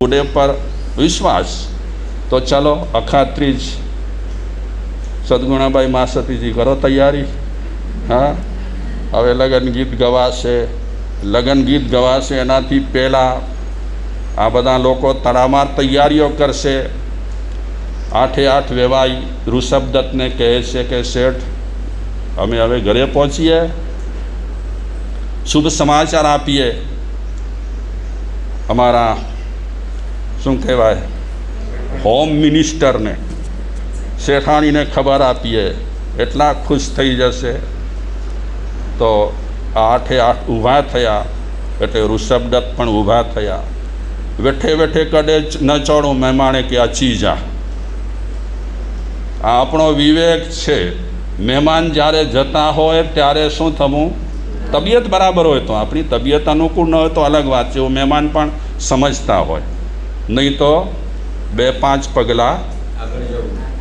ગુડે પર વિશ્વાસ તો ચાલો અખાત્રીજ સદગુણાબાઈ માસતીજી કરો તૈયારી હા હવે લગ્ન ગીત ગવાશે લગ્ન ગીત ગવાશે એનાથી પહેલાં આ બધા લોકો તડામાર તૈયારીઓ કરશે આઠે આઠ વેવાઈ ઋષભદત્તને કહે છે કે શેઠ અમે હવે ઘરે પહોંચીએ શુભ સમાચાર આપીએ અમારા શું કહેવાય? હોમ મિનિસ્ટરને શેઠાણીને ખબર આપીએ, એટલા ખુશ થઈ જશે. તો આઠે આઠ ઊભા થયા, એટલે ઋષભદત્ત પણ ઊભા થયા. વેઠે વેઠે કડે ન ચડું મહેમાણે કે અચી જા. આ આપણો વિવેક છે, મહેમાન જ્યારે જતા હોય ત્યારે શું થવું તબિયત બરાબર હોય તો, આપણી તબિયત અનુકૂળ ન હોય તો અલગ વાત છે મહેમાન પણ સમજતા હોય. નહીં તો બે પાંચ પગલાં.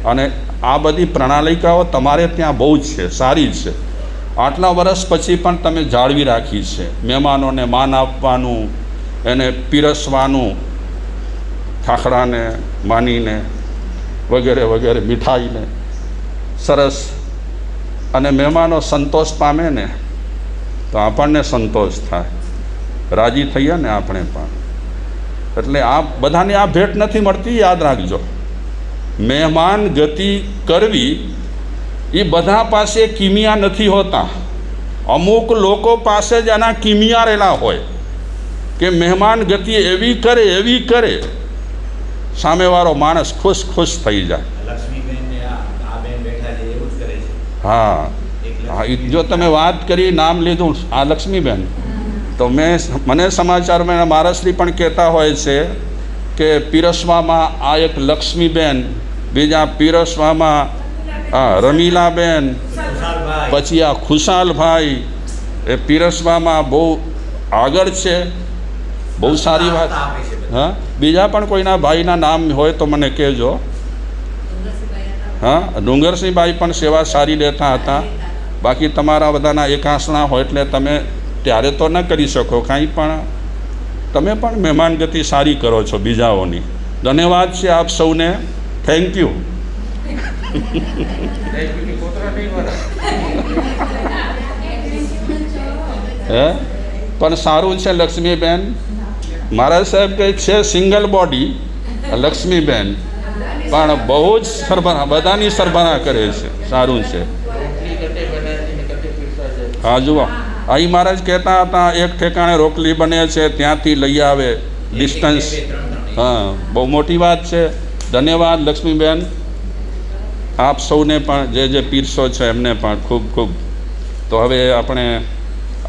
અને આ બધી પ્રણાલિકાઓ તમારે ત્યાં બહુ જ છે, સારી છે. આટલા વર્ષ પછી પણ તમે જાળવી રાખી છે. મહેમાનોને માન આપવાનું, એને પીરસવાનું ખાખડાને માનીને વગેરે વગેરે મીઠાઈને. સરસ. અને મહેમાનો સંતોષ પામે ને, તો આપણને સંતોષ થાય. રાજી થઈએ ને આપણે પણ. એટલે આ બધાને આ ભેટ નથી મળતી યાદ રાખજો. મહેમાન ગતિ કરવી એ બધા પાસે કિમિયા નથી હોતા. અમુક લોકો પાસે જ આના કિમિયા રહેલા હોય કે મહેમાન ગતિ એવી કરે એવી કરે. સામેવાળો માણસ ખુશ ખુશ થઈ જાય. હા. હા જો તમે વાત કરી નામ લીધું આ લક્ષ્મીબેન. તો મેં મને સમાચારમાં મારાશ્રી પણ કહેતા હોય છે કે પીરસવામાં આ એક લક્ષ્મીબેન, બીજા પીરસવામાં આ રમીલાબેન, પછી આ ખુશાલભાઈ, એ પીરસવામાં બહુ આગળ છે. બહુ સારી વાત. હા? બીજા પણ કોઈના ભાઈના નામ હોય તો મને કહેજો. હા? ડુંગરસિંહભાઈ પણ સેવા સારી લેતા હતા. બાકી તમારા બધાના એકાંસણા હોય એટલે તમે ત્યારે તો ન કરી શકો, કાંઈ પણ. તમે પણ મહેમાનગતિ સારી કરો છો બીજાઓની. ધન્યવાદ છે આપ સૌને. થેન્ક યુ હે? પણ સારું છે લક્ષ્મીબેન. મારા સાહેબ કંઈ છે સિંગલ બોડી લક્ષ્મીબેન. પણ બહુ જ સરભરા, બધાની સરભરા કરે છે. સારું છે. હા, જુઓ. અહીં મહારાજ કહેતા હતા, એક ઠેકાણે રોકલી બને છે, ત્યાંથી લઈ આવે. ડિસ્ટન્સ. હા, બહુ મોટી વાત છે. ધન્યવાદ, લક્ષ્મીબેન. આપ સૌને પણ જે જે પીરસો છે, એમને પણ ખૂબ ખૂબ. તો હવે આપણે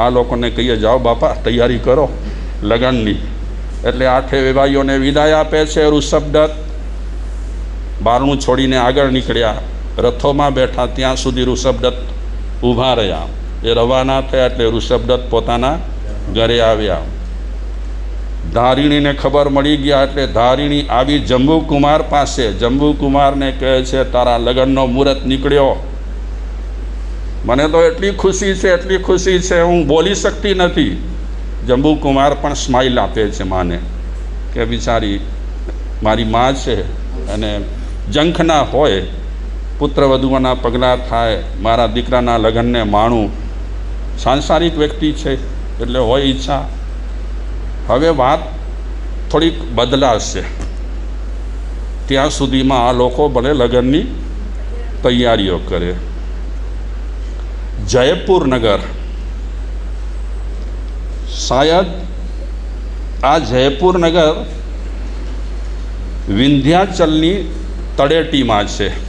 આ લોકોને કહીએ, જાઓ બાપા, તૈયારી કરો લગ્નની. એટલે આઠે વેવાઈઓને વિદાય આપે છે, ઋષભદત્ત. બારણું છોડીને આગળ નીકળ્યા. રથોમાં બેઠા, ત્યાં સુધી ઋષભદત્ત ઊભા રહ્યા. એ રવાના થયા એટલે ઋષભદત્ત પોતાના ઘરે આવ્યા. ધારિણીને ખબર મળી ગયા એટલે ધારિણી આવી જંબુકુમાર પાસે. જંબુકુમારને કહે છે, તારા લગ્નનો મુહૂર્ત નીકળ્યો. મને તો એટલી ખુશી છે, એટલી ખુશી છે, હું બોલી શકતી નથી. જંબુકુમાર પણ સ્માઇલ આપે છે માને કે બિચારી મારી મા છે અને જંખના હોય, પુત્ર વધુઓના પગલાં થાય, મારા દીકરાના લગ્નને માણું સાંસારિક વ્યક્તિ છે, એટલે હોય ઈચ્છા. હવે વાત થોડીક બદલાશે. ત્યાં સુધીમાં આ લોકો ભલે લગ્નની તૈયારીઓ કરે. જયપુર નગર. શાયદ આ જયપુર નગર વિંધ્યાચલની તળેટીમાં છે.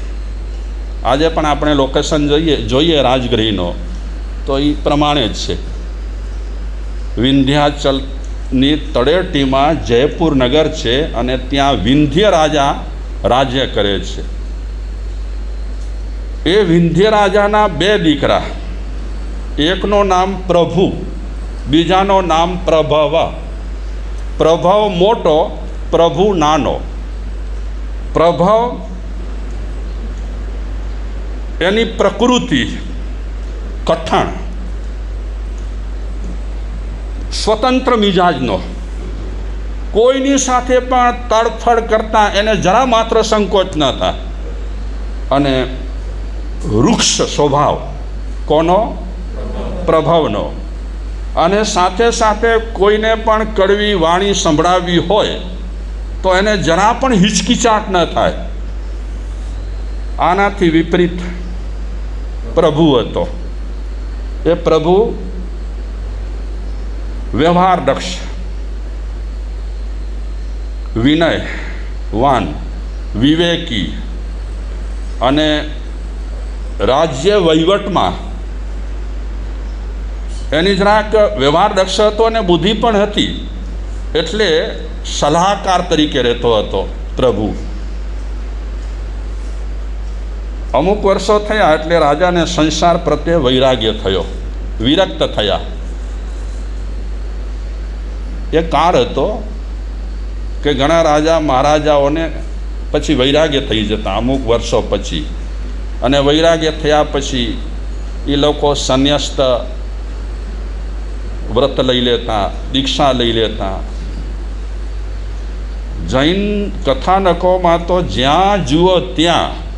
આજે પણ આપણે લોકેશન જોઈએ જોઈએ રાજગૃહનો. તો એ પ્રમાણે જ છે. વિંધ્યાચલની તળેટીમાં જયપુર નગર છે અને ત્યાં વિંધ્ય રાજા રાજ્ય કરે છે. એ વિંધ્ય રાજાના બે દીકરા, એકનું નામ પ્રભુ, બીજાનું નામ પ્રભવ. પ્રભવ મોટો, પ્રભુ નાનો. પ્રભવ એની પ્રકૃતિ કઠણ. સ્વતંત્ર મિજાજનો. કોઈની સાથે પણ તડફડ કરતા એને જરા માત્ર સંકોચ ન થાય અને વૃક્ષ સ્વભાવ કોનો? પ્રભાવનો. અને સાથે સાથે કોઈને પણ કડવી વાણી સંભળાવવી હોય, તો એને જરા પણ હિચકિચાટ ન થાય. આનાથી વિપરીત પ્રભુ હતો. એ પ્રભુ વ્યવહાર દક્ષ, વિનય, વાન, વિવેકી અને રાજ્ય વહીવટમાં એની જરાક વ્યવહાર દક્ષ હતો અને બુદ્ધિ પણ હતી. એટલે સલાહકાર તરીકે રહેતો હતો પ્રભુ. અમુક વર્ષો થયા એટલે રાજાને સંસાર પ્રત્યે વૈરાગ્ય થયો, વિરક્ત થયા. એ કાળ હતો કે ઘણા રાજા મહારાજાઓને પછી વૈરાગ્ય થઈ જતા, અમુક વર્ષો પછી. અને વૈરાગ્ય થયા પછી એ લોકો સંન્યસ્ત વ્રત લઈ લેતા, દીક્ષા લઈ લેતા. જૈન કથાનકોમાં તો જ્યાં જુઓ ત્યાં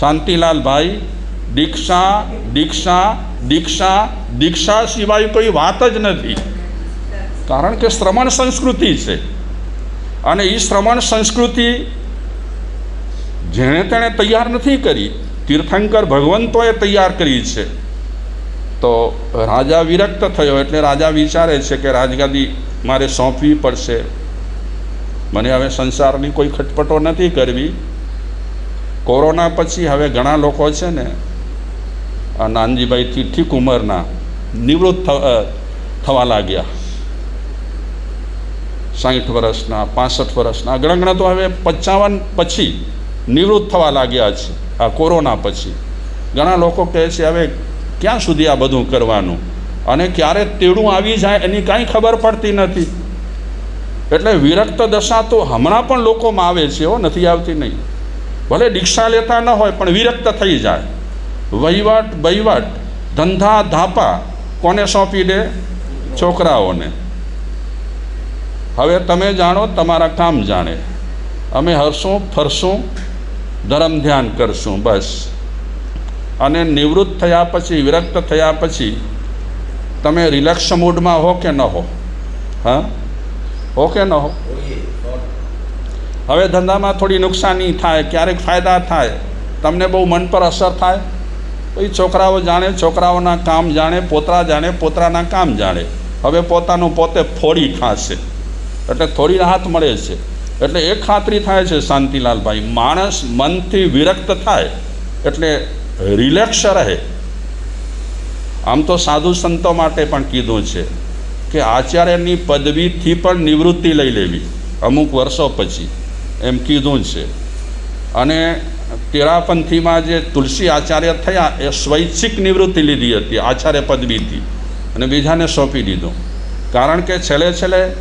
શાંતિલાલભાઈ, દીક્ષા દીક્ષા દીક્ષા દીક્ષા સિવાય કોઈ વાત જ નથી. કારણ કે શ્રમણ સંસ્કૃતિ છે. અને એ શ્રમણ સંસ્કૃતિ જેણે તેણે તૈયાર નથી કરી, તીર્થંકર ભગવંતોએ તૈયાર કરી છે. તો રાજા વિરક્ત થયો એટલે રાજા વિચારે છે કે રાજગાદી મારે સોંપવી પડશે. મને હવે સંસારની કોઈ ખટપટો નથી કરવી. કોરોના પછી હવે ઘણા લોકો છે ને, આ નાનજીભાઈથી ઠીક ઉંમરના નિવૃત્ત થવા લાગ્યા. સાઠ વર્ષના, પાસઠ વર્ષના ઘણા ઘણા તો હવે પચાવન પછી નિવૃત્ત થવા લાગ્યા છે, આ કોરોના પછી. ઘણા લોકો કહે છે, હવે ક્યાં સુધી આ બધું કરવાનું? અને ક્યારે તેડું આવી જાય એની કાંઈ ખબર પડતી નથી. એટલે વિરક્ત દશા તો હમણાં પણ લોકોમાં આવે છે હો, નથી આવતી નહીં. ભલે દીક્ષા લેતા ન હોય, પણ વિરક્ત થઈ જાય. વહીવટ વહીવટ ધંધા, ધાપા, કોને સોંપી દે? છોકરાઓને. હવે તમે જાણો, તમારા કામ જાણે. અમે હરશું ફરશું ધર્મ ધ્યાન કરશું, બસ. અને નિવૃત્ત થયા પછી, વિરક્ત થયા પછી, તમે રિલેક્સ મૂડમાં હો કે ન હો? હા? હો કે ન હો? હવે ધંધામાં થોડી નુકસાની થાય, ક્યારેક ફાયદા થાય, તમને બહુ મન પર અસર થાય. પછી છોકરાઓ જાણે, છોકરાઓના કામ જાણે, પોતરા જાણે, પોતરાના કામ જાણે. હવે પોતાનું પોતે ફોડી ખાશે. એટલે થોડી રાહત મળે છે. એટલે એ ખાતરી થાય છે શાંતિલાલભાઈ, માણસ મનથી વિરક્ત થાય, એટલે રિલેક્સ રહે. આમ તો સાધુ સંતો માટે પણ કીધું છે કે આચાર્યની પદવીથી પણ નિવૃત્તિ લઈ લેવી, અમુક વર્ષો પછી. એમ કીધું છે. અને તેરાપંથીમાં જે તુલસી આચાર્ય થયા, એ સ્વૈચ્છિક નિવૃત્તિ લીધી હતી, આચાર્ય પદવીથી. અને બીજાને સોંપી દીધું. કારણ કે છેલ્લે છેલ્લે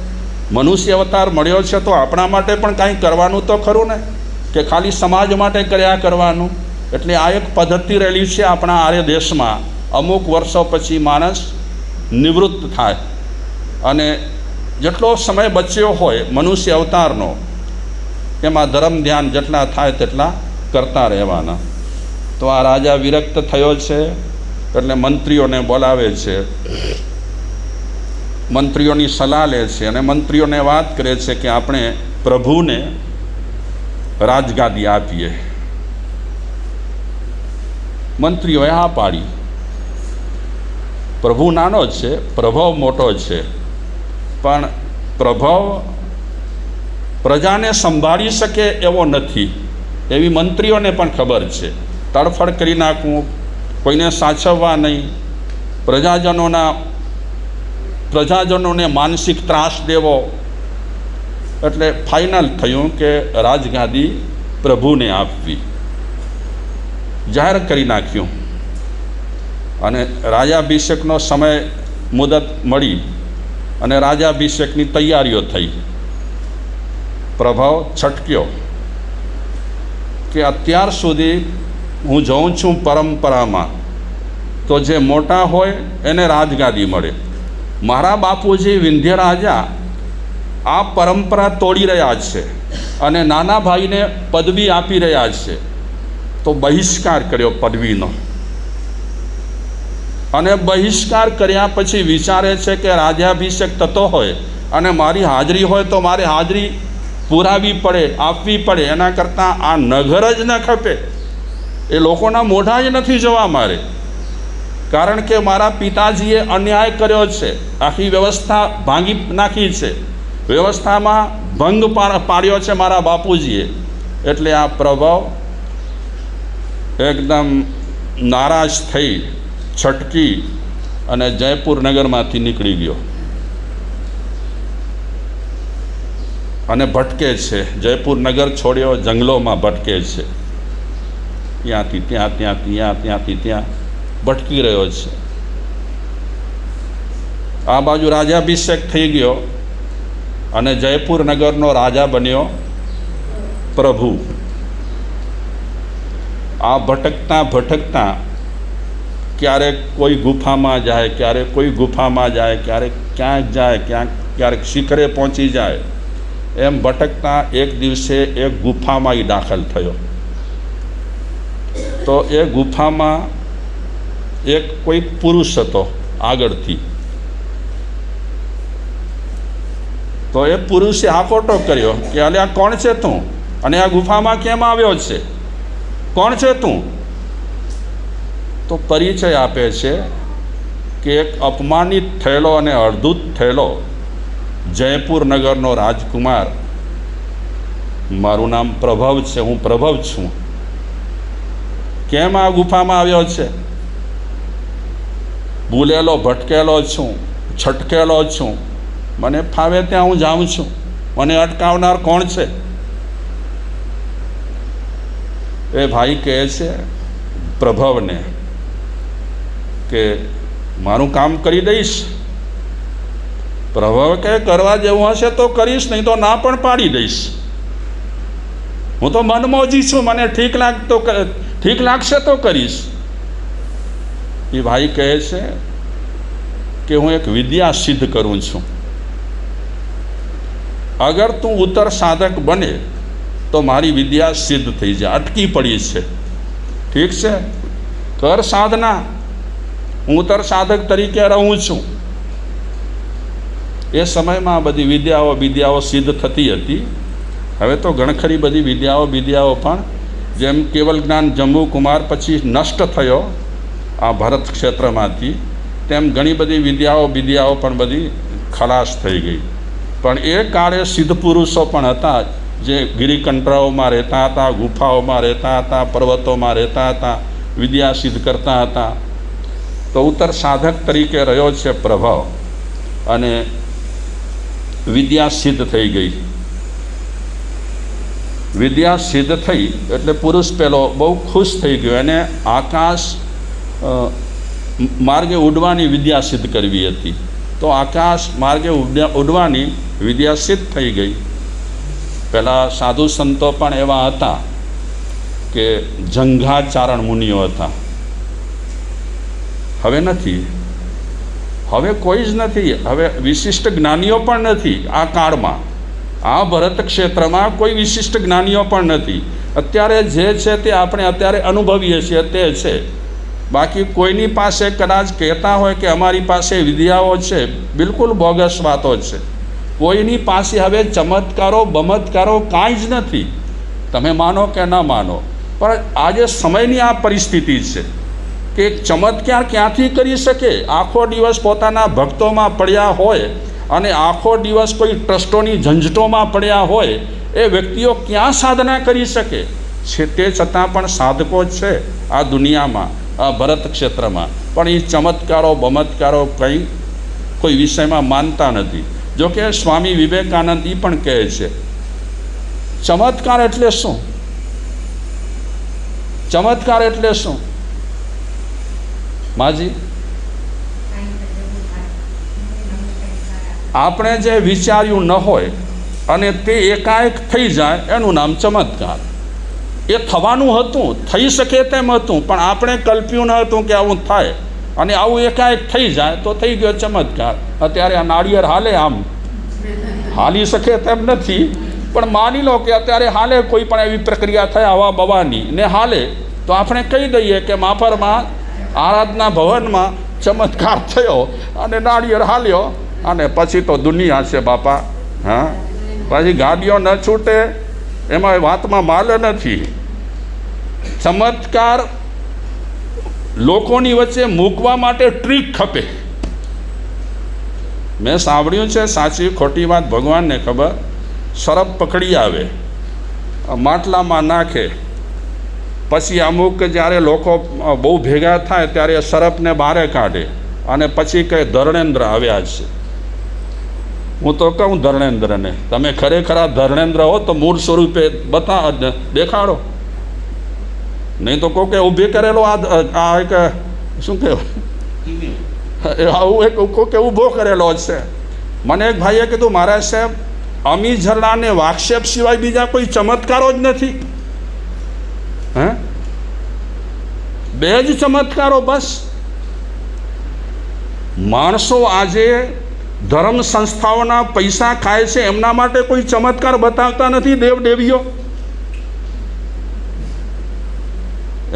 મનુષ્ય અવતાર મળ્યો છે તો આપણા માટે પણ કાંઈ કરવાનું તો ખરું ને? કે ખાલી સમાજ માટે કર્યા કરવાનું? એટલે આ એક પદ્ધતિ રહેલી છે આપણા આર્ય દેશમાં. અમુક વર્ષો પછી માણસ નિવૃત્ત થાય. અને જેટલો સમય બચ્યો હોય મનુષ્ય અવતારનો એમાં ધર્મ ધ્યાન જેટલા થાય તેટલા કરતા રહેવાના. તો આ રાજા વિરક્ત થયો છે, એટલે મંત્રીઓને બોલાવે છે. મંત્રીઓની સલાહ લે છે અને મંત્રીઓને વાત કરે છે કે આપણે પ્રભુને રાજગાદી આપીએ. મંત્રીઓએ હા પાડી. પ્રભુ નાનો છે, પ્રભાવ મોટો છે, પણ પ્રભાવ પ્રજાને સંભાળી શકે એવો નથી. એવી મંત્રીઓને પણ ખબર છે. તડફડ કરી નાખવું, કોઈને સાચવવા નહીં. પ્રજાજનોના, પ્રજાજનોને માનસિક ત્રાસ દેવો. એટલે ફાઇનલ થયું કે રાજગાદી પ્રભુને આપવી. જાહેર કરી નાખ્યું. અને રાજાભિષેકનો સમય મુદત મળી અને રાજાભિષેકની તૈયારીઓ થઈ. પ્રભાવ છટક્યો કે અત્યાર સુધી હું જાઉં છું પરંપરામાં તો જે મોટા હોય એને રાજગાદી મળે. મારા બાપુજી વિંધ્ય રાજા આ પરંપરા તોડી રહ્યા છે અને નાના ભાઈને પદવી આપી રહ્યા છે. તો બહિષ્કાર કર્યો પદવીનો. અને બહિષ્કાર કર્યા પછી વિચારે છે કે રાજાભિષેક થતો હોય અને મારી હાજરી હોય તો મારે હાજરી પુરાવી પડે, આપવી પડે, એના કરતાં આ નગર જ ન ખપે. એ લોકોના મોઢા જ નથી જોવા મારે. કારણ કે મારા પિતાજીએ અન્યાય કર્યો છે. આખી વ્યવસ્થા ભાંગી નાખી છે. વ્યવસ્થામાં ભંગ પાડ્યો છે મારા બાપુજીએ. એટલે આ પ્રભાવ એકદમ નારાજ થઈ, છટકી અને જયપુર નગરમાંથી નીકળી ગયો. અને ભટકે છે. જયપુર નગર છોડ્યો, જંગલોમાં ભટકે છે. ત્યાંથી, ત્યાં ત્યાં ત્યાં, ત્યાંથી, ત્યાં ભટકી રહ્યો છે. આ બાજુ રાજાભિષેક થઈ ગયો અને જયપુર નગરનો રાજા બન્યો પ્રભુ. આ ભટકતા ભટકતા ક્યારેક કોઈ ગુફામાં જાય, ક્યારેક કોઈ ગુફામાં જાય, ક્યારેક ક્યાંક જાય, ક્યાંક ક્યારેક શિખરે પહોંચી જાય. એમ ભટકતા એક દિવસે એક ગુફામાં એ દાખલ થયો. તો એ ગુફામાં એક કોઈ પુરુષ હતો આગળથી. તો એ પુરુષે હાકોટો કર્યો કે અલે આ કોણ છે તું? અને આ ગુફામાં કેમ આવ્યો છે? કોણ છે તું? તો પરિચય આપે છે કે એક અપમાનિત થયેલો અને અડધૂત થયેલો જયપુર નગરનો રાજકુમાર. મારું નામ પ્રભવ છે, હું પ્રભવ છું. કેમ આ ગુફામાં આવ્યો છે? ભૂલેલો, ભટકેલો છું, છટકેલો છું. મને ફાવે ત્યાં હું જાઉં છું. મને અટકાવનાર કોણ છે? એ ભાઈ કહે છે, પ્રભવને કે, મારું કામ કરી દઈશ. પ્રભવ કે કરવા જેવું હશે તો કરીશ, નહીં તો ના પણ પાડી દઈશ. હું તો મનમોજી છું, મને ઠીક લાગતો ઠીક લાગશે તો કરીશ. એ ભાઈ કહે છે કે હું એક વિદ્યા સિદ્ધ કરું છું. અગર તું ઉત્તર સાધક બને, તો મારી વિદ્યા સિદ્ધ થઈ જાય. અટકી પડી છે. ઠીક છે? કર સાધના. હું ઉત્તર સાધક તરીકે રહું છું. એ સમયમાં આ બધી વિદ્યાઓ વિદ્યાઓ સિદ્ધ થતી હતી. હવે તો ઘણખરી બધી વિદ્યાઓ વિદ્યાઓ પણ જેમ કેવલ જ્ઞાન જંબુકુમાર પછી નષ્ટ થયો આ ભરત ક્ષેત્રમાંથી, તેમ ઘણી બધી વિદ્યાઓ વિદ્યાઓ પણ બધી ખલાસ થઈ ગઈ. પણ એ કાળે સિદ્ધ પુરુષો પણ હતા જે ગિરિકંઠરાઓમાં રહેતા હતા, ગુફાઓમાં રહેતા હતા, પર્વતોમાં રહેતા હતા, વિદ્યા સિદ્ધ કરતા હતા. તો ઉત્તર સાધક તરીકે રહ્યો છે પ્રભાવ. અને વિદ્યા સિદ્ધ થઈ ગઈ. વિદ્યા સિદ્ધ થઈ એટલે પુરુષ પહેલો બહુ ખુશ થઈ ગયો. એને આકાશ માર્ગે ઉડવાની વિદ્યા સિદ્ધ કરવી હતી. તો આકાશ માર્ગે ઉડવાની વિદ્યા સિદ્ધ થઈ ગઈ. પહેલાં સાધુ સંતો પણ એવા હતા કે જંઘાચારણ મુનિઓ હતા. હવે નથી. હવે કોઈ જ નથી. હવે વિશિષ્ટ જ્ઞાનીઓ પણ નથી આ કાળમાં. આ ભરત ક્ષેત્રમાં કોઈ વિશિષ્ટ જ્ઞાનીઓ પણ નથી. અત્યારે જે છે તે આપણે અત્યારે અનુભવીએ છીએ તે છે. બાકી કોઈની પાસે કદાચ કહેતા હોય કે અમારી પાસે વિદ્યાઓ છે, બિલકુલ બોગસ વાતો છે. કોઈની પાસે હવે ચમત્કારો, બમત્કારો કાંઈ જ નથી. તમે માનો કે ન માનો. પણ આજે સમયની આ પરિસ્થિતિ છે. કે ચમત્કાર ક્યાંથી કરી શકે? આખો દિવસ પોતાના ભક્તોમાં પડ્યા હોય અને આખો દિવસ કોઈ ટ્રસ્ટોની ઝંઝટોમાં પડ્યા હોય, એ વ્યક્તિઓ ક્યાં સાધના કરી શકે? છે તે છતાં પણ સાધકો છે આ દુનિયામાં, આ ભરત ક્ષેત્રમાં. પણ એ ચમત્કારો, બમત્કારો કંઈ કોઈ વિષયમાં માનતા નથી. જોકે સ્વામી વિવેકાનંદ એ પણ કહે છે, ચમત્કાર એટલે શું? ચમત્કાર એટલે શું? માજી? આપણે જે વિચાર્યું ન હોય અને તે એકાએક થઈ જાય, એનું નામ ચમત્કાર. એ થવાનું હતું, થઈ શકે તેમ હતું, પણ આપણે કલ્પ્યું ન હતું કે આવું થાય. અને આવું એકાએક થઈ જાય, તો થઈ ગયો ચમત્કાર. અત્યારે આ નાળિયેર હાલે આમ. હાલી શકે તેમ નથી, પણ માની લો કે અત્યારે હાલે કોઈ પણ એવી પ્રક્રિયા થાય હવા બવાની ને હાલે, તો આપણે કહી દઈએ કે માફરમાં આરાધના ભવનમાં ચમત્કાર થયો અને નાળિયેર હાલ્યો અને પછી તો દુનિયા છે બાપા, હા? પછી ગાડીઓ ન છૂટે, એમાં વાતમાં માલ નથી. ચમત્કાર લોકોની વચ્ચે મૂકવા માટે ટ્રીક ખપે. મેં સાંભળ્યું છે, સાચી ખોટી વાત ભગવાનને ખબર? સરપ પકડી આવે. માટલામાં નાખે. પછી અમુક જ્યારે લોકો બહુ ભેગા થાય ત્યારે એ સરપને બારે કાઢે અને પછી કહે, ધર્ણેન્દ્ર આવ્યા છે. હું તો કહું, ધર્ણેન્દ્રને. તમે ખરેખર આ ધર્ણેન્દ્ર હો તો મૂળ સ્વરૂપે બતા, દેખાડો. નહીં તો કોકે ઊભી કરેલો આ આ એક, શું કહેવાય? આવું એક કોકે ઊભો કરેલો જ છે. મને એક ભાઈએ કીધું, મહારાજ સાહેબ અમી ઝરણાને વાક્ષેપ સિવાય બીજા કોઈ ચમત્કારો જ નથી હે બે જ ચમત્કારો બસ. માણસો આજે ધર્મ સંસ્થાઓના પૈસા ખાય છે, એમના માટે કોઈ ચમત્કાર બતાવતા નથી દેવ દેવીઓ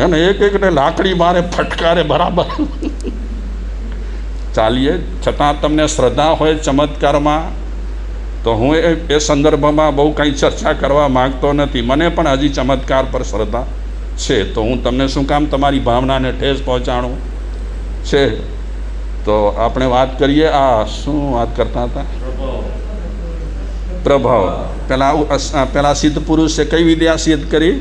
એને એક એકને લાકડી મારે ફટકારે બરાબર. ચાલીએ, છતાં તમને શ્રદ્ધા હોય ચમત્કારમાં, તો હું એ સંદર્ભમાં બહુ કંઈ ચર્ચા કરવા માગતો નથી. મને પણ હજી ચમત્કાર પર શ્રદ્ધા. છે, તો હું તમને શું કામ તમારી ભાવનાને ઠેસ પહોંચાડું? છે, તો આપણે વાત કરીએ આ શું વાત કરતા હતા? પ્રભાવ. પેલા પહેલાં સિદ્ધ પુરુષે કઈ વિદ્યા સિદ્ધ કરી?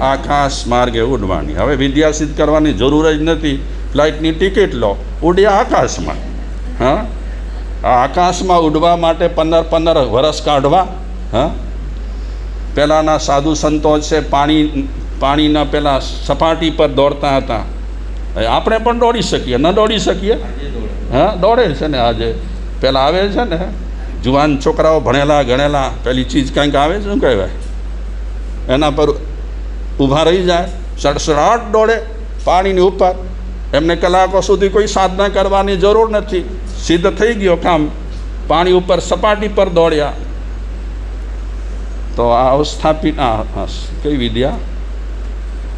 આકાશ માર્ગે ઉડવાની. હવે વિદ્યા સિદ્ધ કરવાની જરૂર જ નથી. ફ્લાઇટની ટિકિટ લો. ઉડ્યા આકાશમાં. હા? આકાશમાં ઉડવા માટે પંદર પંદર વરસ કાઢવા. હા? પહેલાંના સાધુ સંતો છે, પાણી પાણીના પેલા સપાટી પર દોડતા હતા. આપણે પણ દોડી શકીએ ન દોડી શકીએ? હા દોડે છે ને આજે. પેલા આવે છે ને જુવાન છોકરાઓ ભણેલા ગણેલા પેલી ચીજ કંઈક આવે છે શું કહેવાય? એના પર ઊભા રહી જાય સડસડાટ દોડે પાણીની ઉપર. એમને કલાકો સુધી કોઈ સાધના કરવાની જરૂર નથી. સિદ્ધ થઈ ગયો કામ. પાણી ઉપર સપાટી પર દોડ્યા. તો આ અવસ્થાપિત આ આ કઈ વિદ્યા?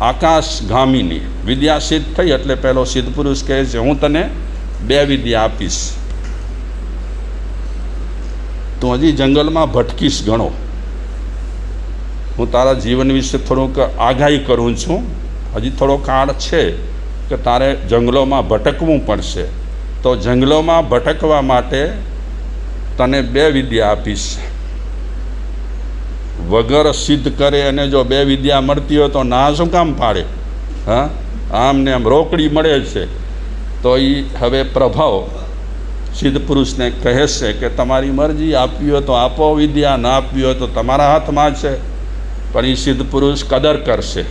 આકાશગામીની વિદ્યા સિદ્ધ થઈ એટલે પહેલો સિદ્ધ પુરુષ કહે છે, હું તને બે વિદ્યા આપીશ. તું હજી જંગલમાં ભટકીશ ગણો હું તારા જીવન વિશે થોડુંક આગાહી કરું છું. હજી થોડો કાળ છે કે તારે જંગલોમાં ભટકવું પડશે. તો જંગલોમાં ભટકવા માટે તને બે વિદ્યા આપીશ. વગર સિદ્ધ કરે અને જો બે વિદ્યા મળતી હોય તો ના શું કામ પાડે? હા? આમ ને આમ રોકડી મળે છે. તો એ હવે પ્રભાવ સિદ્ધ પુરુષને કહે છે કે તમારી મરજી આપવી હોય તો આપો વિદ્યા, ના આપવી હોય તો તમારા હાથમાં છે. પણ એ સિદ્ધ પુરુષ કદર કરશે.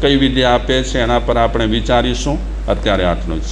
કઈ વિદ્યા આપે છે એના પર આપણે વિચારીશું. અત્યારે આટલું જ.